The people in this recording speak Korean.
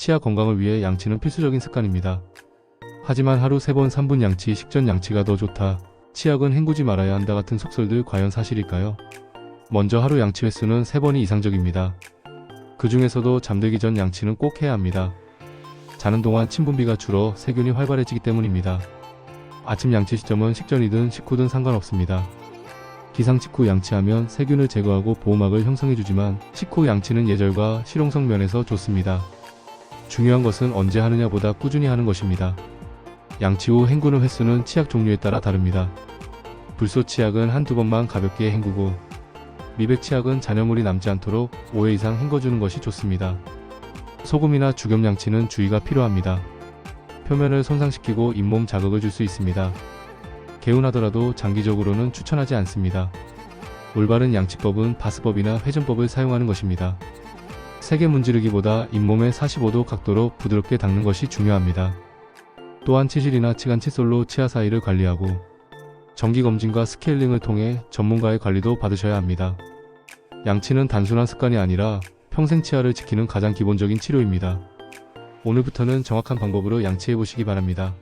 치아 건강을 위해 양치는 필수적인 습관입니다. 하지만 하루 3번 3분 양치, 식전 양치가 더 좋다. 치약은 헹구지 말아야 한다 같은 속설들 과연 사실일까요? 먼저 하루 양치 횟수는 3번이 이상적입니다. 그 중에서도 잠들기 전 양치는 꼭 해야 합니다. 자는 동안 침 분비가 줄어 세균이 활발해지기 때문입니다. 아침 양치 시점은 식전이든 식후든 상관없습니다. 기상 직후 양치하면 세균을 제거하고 보호막을 형성해주지만 식후 양치는 예절과 실용성 면에서 좋습니다. 중요한 것은 언제 하느냐보다 꾸준히 하는 것입니다. 양치 후 헹구는 횟수는 치약 종류에 따라 다릅니다. 불소 치약은 한두 번만 가볍게 헹구고 미백 치약은 잔여물이 남지 않도록 5회 이상 헹궈주는 것이 좋습니다. 소금이나 죽염 양치는 주의가 필요합니다. 표면을 손상시키고 잇몸 자극을 줄 수 있습니다. 개운하더라도 장기적으로는 추천하지 않습니다. 올바른 양치법은 바스법이나 회전법을 사용하는 것입니다. 세게 문지르기보다 잇몸의 45도 각도로 부드럽게 닦는 것이 중요합니다. 또한 치실이나 치간 칫솔로 치아 사이를 관리하고 정기검진과 스케일링을 통해 전문가의 관리도 받으셔야 합니다. 양치는 단순한 습관이 아니라 평생 치아를 지키는 가장 기본적인 치료입니다. 오늘부터는 정확한 방법으로 양치해 보시기 바랍니다.